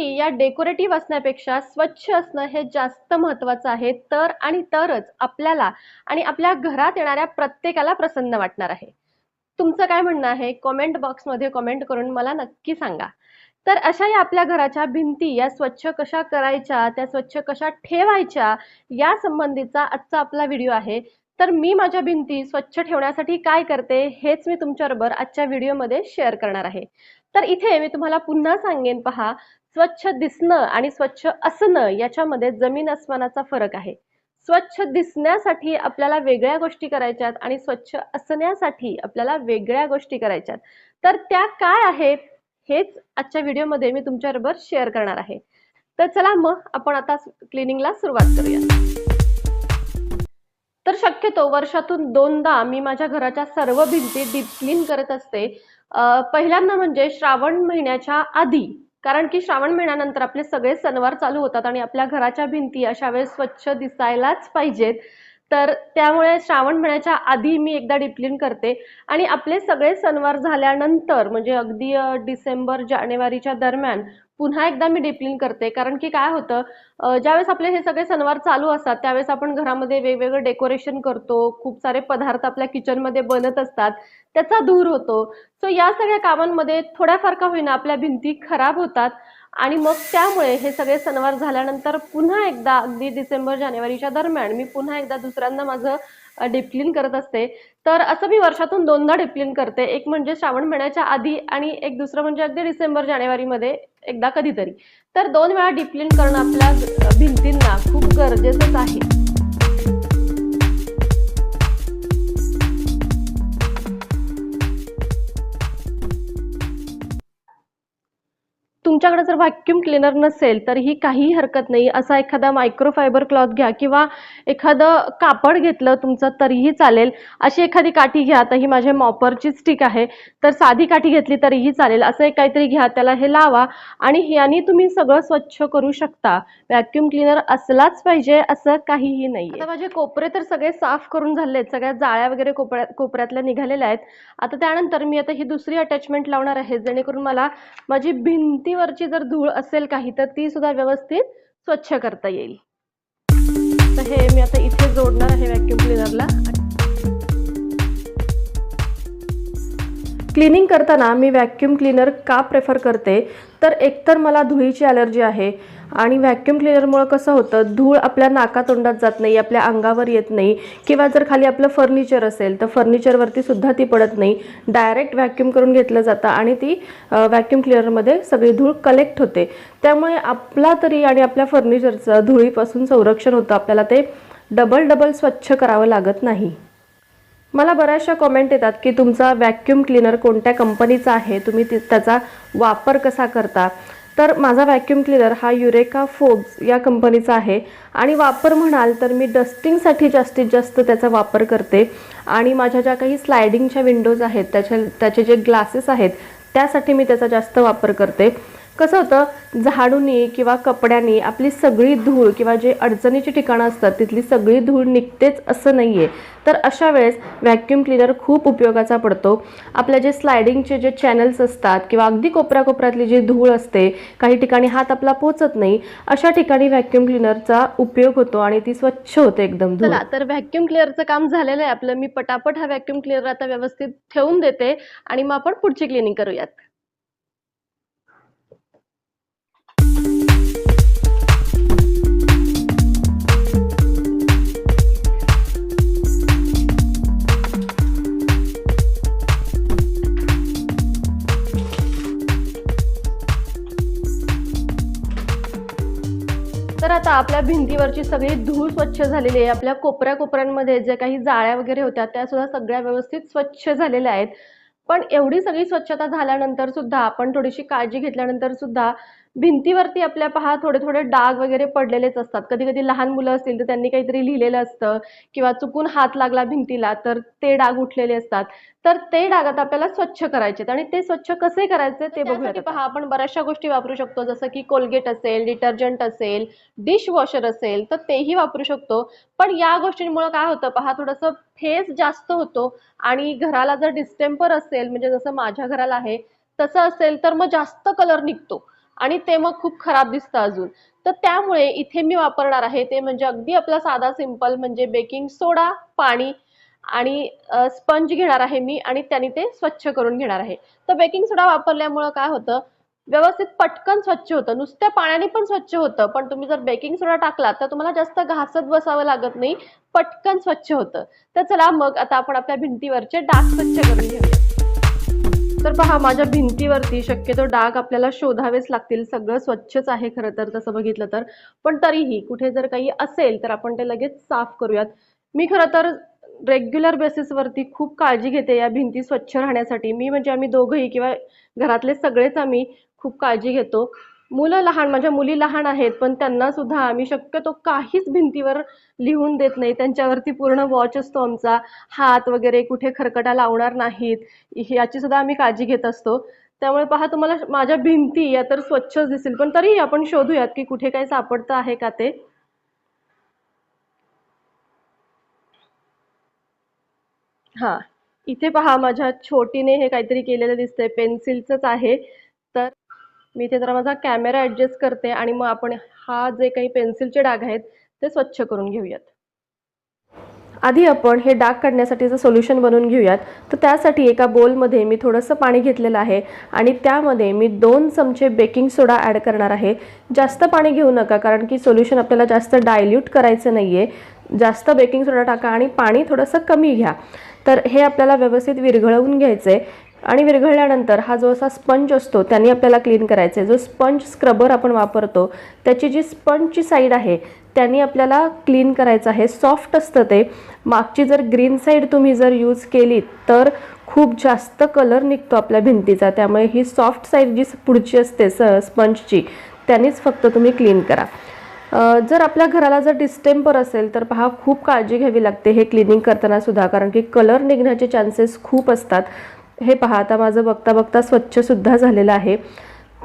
आपल्या या डेकोरेटिव्ह असण्यापेक्षा स्वच्छ असणं हे जास्त महत्त्वाचं आहे. तर आणि तरच आपल्याला आणि आपल्या घरात येणाऱ्या प्रत्येकाला प्रसन्न वाटणार आहे. तुमचं काय म्हणणं आहे? कॉमेंट बॉक्समध्ये कॉमेंट करून मला नक्की सांगा. तर अशा या आपल्या घराच्या भिंती या स्वच्छ कशा करायच्या त्या स्वच्छ कशा ठेवायच्या या संबंधीचा आजचा आपला व्हिडिओ आहे. तर मी माझ्या भिंती स्वच्छ ठेवण्यासाठी काय करते हेच मी तुमच्याबरोबर आजच्या व्हिडिओमध्ये शेअर करणार आहे. तर इथे मी तुम्हाला पुन्हा सांगेन पहा. स्वच्छ दिसणं आणि स्वच्छ असणं याच्यामध्ये जमीन अस्मानाचा फरक आहे. स्वच्छ दिसण्यासाठी आपल्याला वेगळ्या गोष्टी करायच्यात आणि स्वच्छ असण्यासाठी आपल्याला वेगळ्या गोष्टी करायच्यात. तर त्या काय आहेत हेच आजच्या व्हिडिओमध्ये मी तुमच्याबरोबर शेअर करणार आहे. तर चला मग आपण आता क्लिनिंगला सुरुवात करूया तर शक्यतो वर्षातून दोनदा मी माझ्या घराच्या सर्व भिंती डीप क्लीन करत असते. पहिल्यांदा म्हणजे श्रावण महिन्याच्या आधी कारण की श्रावण महिन्यानंतर आपले सगळे सणवार चालू होतात आणि आपल्या घराच्या भिंती अशा वेळेस स्वच्छ दिसायलाच पाहिजेत. तर त्यामुळे श्रावण महिन्याच्या आधी मी एकदा डिप्लिन करते. आणि आपले सगळे सणवार झाल्यानंतर म्हणजे अगदी डिसेंबर जानेवारीच्या दरम्यान पुन्हा एकदा मी डिप्लिन करते. कारण की काय होतं ज्यावेळेस आपले हे सगळे सणवार चालू असतात त्यावेळेस आपण घरामध्ये वेगवेगळं डेकोरेशन करतो खूप सारे पदार्थ आपल्या किचनमध्ये बनत असतात त्याचा धूर होतो. सो या सगळ्या कामांमध्ये थोड्याफार का होईना आपल्या भिंती खराब होतात आणि मग त्यामुळे हे सगळे सणवार झाल्यानंतर पुन्हा एकदा अगदी डिसेंबर जानेवारीच्या दरम्यान मी पुन्हा एकदा दुसऱ्यांदा माझं डिप्लिन करत असते. तर असं मी वर्षातून दोनदा डिप्लिन करते. एक म्हणजे श्रावण महिन्याच्या आधी आणि एक दुसरं म्हणजे अगदी डिसेंबर जानेवारीमध्ये एकदा कधीतरी. तर दोन वेळा डिप्लिन करणं आपल्या भिंतींना खूप गरजेचंच आहे. तुमच्याकडे जर व्हॅक्युम क्लीनर नसेल तरीही काहीही हरकत नाही. असा एखादा मायक्रोफायबर क्लॉथ घ्या किंवा एखादं कापड घेतलं तुमचं तरीही चालेल. अशी एखादी काठी घ्या. आता ही माझ्या मॉपरची स्टिक आहे. तर साधी काठी घेतली तरीही चालेल. असं एक काहीतरी घ्या. त्याला हे लावा आणि याने तुम्ही सगळं स्वच्छ करू शकता. व्हॅक्युम क्लीनर असलाच पाहिजे असं काहीही नाही आता माझे कोपरे तर सगळे साफ करून झाले सगळ्या जाळ्या वगैरे कोपऱ्या कोपऱ्यातल्या निघालेल्या आहेत. आता त्यानंतर मी आता ही दुसरी अटॅचमेंट लावणार आहे जेणेकरून मला माझी भिंतीवर भिंतीवरची जर धूळ असेल काही तर ती सुद्धा व्यवस्थित स्वच्छ करता येईल. तर हे मी आता इथे जोडणार आहे व्हॅक्युम क्लिनरला क्लिनिंग करताना मी व्हॅक्यूम क्लीनर का प्रेफर करते? तर एकतर मला धुळीची ॲलर्जी आहे आणि व्हॅक्युम क्लिनरमुळं कसं होतं? धूळ आपल्या नाकातोंडात जात नाही आपल्या अंगावर येत नाही. किंवा जर खाली आपलं फर्निचर असेल तर फर्निचरवरती सुद्धा ती पडत नाही. डायरेक्ट व्हॅक्यूम करून घेतलं जातं आणि ती व्हॅक्यूम क्लिनरमध्ये सगळी धूळ कलेक्ट होते. त्यामुळे आपला तरी आणि आपल्या फर्निचरचं धुळीपासून संरक्षण होतं. आपल्याला ते डबल डबल स्वच्छ करावं लागत नाही. मला बऱ्याचशा कॉमेंट येतात की तुमचा व्हॅक्यूम क्लीनर कोणत्या कंपनीचा आहे? तुम्ही ति- त्याचा वापर कसा करता? तर माझा व्हॅक्यूम क्लिनर हा युरेका फोब्स या कंपनीचा आहे. आणि वापर म्हणाल तर मी डस्टिंगसाठी जास्तीत जास्त त्याचा वापर करते. आणि माझ्या ज्या काही स्लायडिंगच्या विंडोज आहेत त्याच्या त्याचे जे ग्लासेस आहेत त्यासाठी मी त्याचा जास्त वापर करते. कसं होतं? झाडूनी किंवा कपड्याने आपली सगळी धूळ किंवा जे अडचणीची ठिकाणं असतात तिथली सगळी धूळ निघतेच असं नाही आहे तर अशा वेळेस व्हॅक्यूम क्लीनर खूप उपयोगाचा पडतो. आपल्या जे स्लायडिंगचे जे चॅनल्स असतात किंवा अगदी कोपऱ्या कोपऱ्यातली जी धूळ असते काही ठिकाणी हात आपला पोचत नाही अशा ठिकाणी व्हॅक्यूम क्लिनरचा उपयोग होतो आणि ती स्वच्छ होते एकदम चला तर व्हॅक्यूम क्लिअरचं काम झालेलं आहे आपलं. मी पटापट हा व्हॅक्यूम क्लिअर आता व्यवस्थित ठेवून देते आणि मग आपण पुढची क्लिनिंग करूयात. तर आता आपल्या भिंतीवरची सगळी धूळ स्वच्छ झालेली आहे. आपल्या कोपऱ्या कोपऱ्यांमध्ये जे काही जाळ्या वगैरे होत्या त्या सुद्धा सगळ्या व्यवस्थित स्वच्छ झालेल्या आहेत. पण एवढी सगळी स्वच्छता झाल्यानंतर सुद्धा आपण थोडीशी काळजी घेतल्यानंतर सुद्धा भिंतीवरती आपल्या पहा थोडे थोडे डाग वगैरे पडलेलेच असतात. कधी कधी लहान मुलं असतील तर त्यांनी काहीतरी लिहिलेलं असतं किंवा चुकून हात लागला भिंतीला तर ते डाग उठलेले असतात. तर ते डाग आता आपल्याला स्वच्छ करायचे आणि ते स्वच्छ कसे करायचे ते बघूया पहा आपण बऱ्याचशा गोष्टी वापरू शकतो. जसं की कोलगेट असेल डिटर्जंट असेल डिश वॉशर असेल तर तेही वापरू शकतो. पण या गोष्टींमुळे काय होतं पहा थोडंसं फेस जास्त होतो आणि घराला जर डिस्टेम्पर असेल म्हणजे जसं माझ्या घराला आहे तसं असेल तर मग जास्त कलर निघतो. आणि ते मग खूप खराब दिसतं अजून. तर त्यामुळे इथे मी वापरणार आहे ते म्हणजे अगदी आपला साधा सिंपल म्हणजे बेकिंग सोडा पाणी आणि स्पंज घेणार आहे मी आणि त्याने ते स्वच्छ करून घेणार आहे. तर बेकिंग सोडा वापरल्यामुळं काय होतं व्यवस्थित पटकन स्वच्छ होतं. नुसत्या पाण्याने पण स्वच्छ होतं पण तुम्ही जर बेकिंग सोडा टाकला तर तुम्हाला जास्त घासत बसावं लागत नाही पटकन स्वच्छ होतं. तर चला मग आता आपण आपल्या भिंतीवरचे डाग स्वच्छ करून घेऊया. तर पहा माझ्या भिंतीवरती शक्यतो डाग आपल्याला शोधावेच लागतील. सगळं स्वच्छच आहे खरं तर तसं बघितलं तर. पण तरीही कुठे जर काही असेल तर आपण ते लगेच साफ करूयात. मी खरं तर रेग्युलर बेसिसवरती खूप काळजी घेते या भिंती स्वच्छ राहण्यासाठी. मी म्हणजे आम्ही दोघंही किंवा घरातले सगळेच आम्ही खूप काळजी घेतो. मुलं लहान माझ्या मुली लहान आहेत पण त्यांना सुद्धा आम्ही शक्यतो काहीच भिंतीवर लिहून देत नाही. त्यांच्यावरती पूर्ण वॉच असतो आमचा. हात वगैरे कुठे खरकटा लावणार नाहीत याची सुद्धा आम्ही काळजी घेत असतो. त्यामुळे पहा तुम्हाला माझ्या भिंती या तर स्वच्छच दिसतील पण तरीही आपण शोधूयात की कुठे काही सापडतं आहे का ते. हा इथे पहा माझ्या छोटीने हे काहीतरी केलेलं दिसतंय पेन्सिलचंच आहे. तर मी इथे जरा माझा कॅमेरा ॲडजस्ट करते आणि मग आपण हा जे काही पेन्सिलचे डाग आहेत ते स्वच्छ करून घेऊयात. आधी आपण हे डाग काढण्यासाठीचं सोल्युशन बनवून घेऊयात. तर त्यासाठी एका बोलमध्ये मी थोडंसं पाणी घेतलेलं आहे आणि त्यामध्ये मी दोन चमचे बेकिंग सोडा ॲड करणार आहे. जास्त पाणी घेऊ नका कारण की सोल्युशन आपल्याला जास्त डायल्यूट करायचं नाही आहे जास्त बेकिंग सोडा टाका आणि पाणी थोडंसं कमी घ्या. तर हे आपल्याला व्यवस्थित विरघळवून घ्यायचं आहे आणि विरघळल्यानंतर हा जो असा स्पंज असतो त्याने आपल्याला क्लीन करायचा आहे जो स्पंज स्क्रबर आपण वापरतो त्याची जी स्पंजची साईड आहे त्याने आपल्याला क्लीन करायचं आहे. सॉफ्ट असतं ते. मागची जर ग्रीन साईड तुम्ही जर यूज केली तर खूप जास्त कलर निघतो आपल्या भिंतीचा. त्यामुळे ही सॉफ्ट साईड जी पुढची असते स स्पंजची त्यानेच फक्त तुम्ही क्लीन करा. जर आपल्या घराला जर डिस्टेम्पर असेल तर पहा खूप काळजी घ्यावी लागते हे क्लिनिंग करताना सुद्धा. कारण की कलर निघण्याचे चान्सेस खूप असतात. हे पहा आता माझं बघता बघता स्वच्छसुद्धा झालेलं आहे.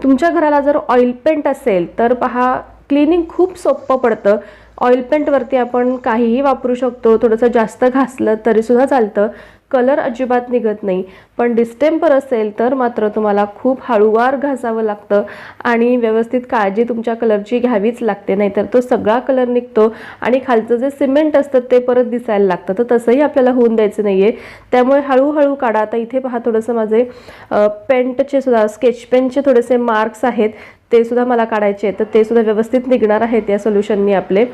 तुमच्या घराला जर ऑइल पेंट असेल तर पहा क्लिनिंग खूप सोपं पडतं. ऑइल पेंटवरती आपण काहीही वापरू शकतो थोडंसं जास्त घासलं तरीसुद्धा चालतं. कलर अजिबात निघत नाही. पण डिस्टेम्पर असेल तर मात्र तुम्हाला खूप हळूवार घासावं लागतं आणि व्यवस्थित काळजी तुमच्या कलरची घ्यावीच लागते. नाहीतर तो सगळा कलर निघतो आणि खालचं जे सिमेंट असतं ते परत दिसायला लागतं. तर तसंही आपल्याला होऊन द्यायचं नाही आहे त्यामुळे हळूहळू काढा. आता इथे पहा थोडंसं माझे पेंटचे सुद्धा स्केच पेनचे थोडेसे मार्क्स आहेत. ते सुद्धा मला काढायचे आहेत. तर ते सुद्धा व्यवस्थित निघणार आहेत या सोल्युशननी आपले.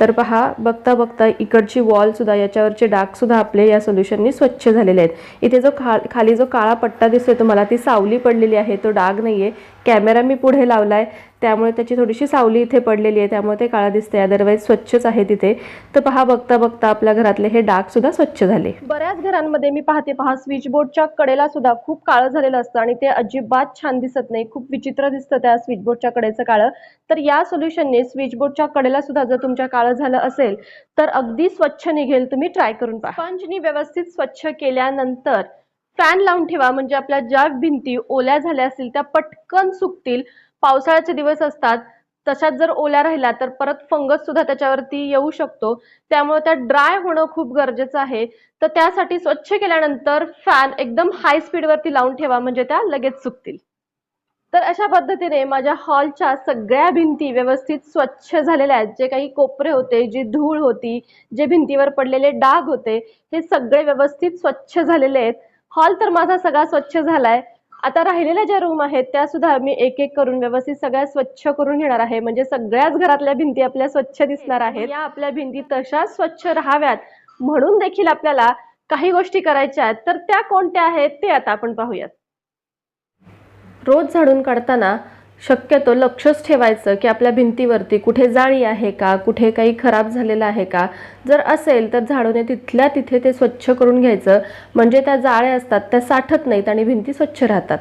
तर पहा बघता बघता इकडची वॉल सुद्धा याच्यावरचे डाग सुद्धा आपले या सोल्युशननी स्वच्छ झालेले आहेत. इथे जो खा खाली जो काळा पट्टा दिसतोय तुम्हाला ती सावली पडलेली आहे. तो डाग नाही आहे कॅमेरा मी पुढे लावलाय. त्यामुळे त्याची थोडीशी सावली इथे पडलेली आहे. त्यामुळे ते काळा दिसतंय. अदरवाईज स्वच्छच आहे तिथे. तर पहा बघता बघता आपल्या घरातले हे डाग सुद्धा स्वच्छ झाले. बऱ्याच घरांमध्ये मी पाहते पहा स्विच बोर्डच्या कडेला सुद्धा खूप काळं झालेलं असतं आणि ते अजिबात छान दिसत नाही. खूप विचित्र दिसतं त्या स्विच बोर्डच्या कडेचं काळं. तर या सोल्युशनने स्विच बोर्डच्या कडेला सुद्धा जर तुमच्या काळं झालं असेल तर अगदी स्वच्छ निघेल. तुम्ही ट्राय करून पहा. स्पंजनी व्यवस्थित स्वच्छ केल्यानंतर फॅन लावून ठेवा. म्हणजे आपल्या ज्या भिंती ओल्या झाल्या असतील त्या पटकन सुकतील. पावसाळ्याचे दिवस असतात तशात जर ओल्या राहिल्या तर परत फंगस सुद्धा त्याच्यावरती येऊ शकतो. त्यामुळे त्या ड्राय होणं खूप गरजेचं आहे. तर त्यासाठी स्वच्छ केल्यानंतर फॅन एकदम हाय स्पीडवरती लावून ठेवा म्हणजे त्या लगेच सुकतील. तर अशा पद्धतीने माझ्या हॉलच्या सगळ्या भिंती व्यवस्थित स्वच्छ झालेल्या आहेत. जे काही कोपरे होते जी धूळ होती जे भिंतीवर पडलेले डाग होते हे सगळे व्यवस्थित स्वच्छ झालेले आहेत. हॉल तर माझा सगळा स्वच्छ झालाय. आता राहिलेल्या ज्या रूम आहेत त्या सुद्धा मी एक एक करून व्यवस्थित सगळ्या स्वच्छ करून घेणार आहे. म्हणजे सगळ्याच घरातल्या भिंती आपल्या स्वच्छ दिसणार आहेत. या आपल्या भिंती तशाच स्वच्छ राहाव्यात. म्हणून देखील आपल्याला काही गोष्टी करायच्या आहेत. तर त्या कोणत्या आहेत ते आता आपण पाहूयात. रोज झाडून काढताना शक्यतो लक्षच ठेवायचं की आपल्या भिंतीवरती कुठे जाळी आहे का कुठे काही खराब झालेलं आहे का? जर असेल तर झाडूने तिथल्या तिथे ते स्वच्छ करून घ्यायचं. म्हणजे त्या जाळ्या असतात त्या साठत नाहीत आणि भिंती स्वच्छ राहतात.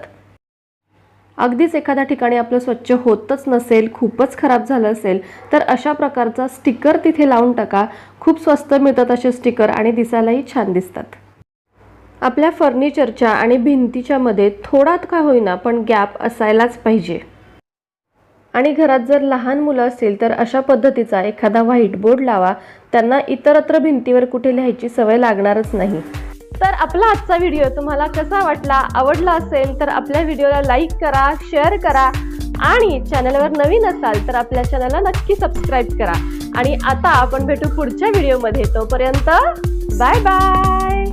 अगदीच एखाद्या ठिकाणी आपलं स्वच्छ होतच नसेल खूपच खराब झालं असेल तर अशा प्रकारचा स्टिकर तिथे लावून टाका. खूप स्वस्त मिळतात असे स्टिकर आणि दिसायलाही छान दिसतात. आपल्या फर्निचरच्या आणि भिंतीच्या मध्ये थोडात का होईना पण गॅप असायलाच पाहिजे. आणि घरात जर लहान मुलं असतील तर अशा पद्धतीचा एखादा व्हाईट बोर्ड लावा. त्यांना इतरत्र भिंतीवर कुठे लिहायची सवय लागणारच नाही. तर आपला आजचा व्हिडिओ तुम्हाला कसा वाटला आवडला असेल तर आपल्या व्हिडिओला लाईक करा शेअर करा. आणि चॅनलवर नवीन असाल तर आपल्या चॅनलला नक्की सबस्क्राईब करा. आणि आता आपण भेटू पुढच्या व्हिडिओमध्ये तोपर्यंत बाय बाय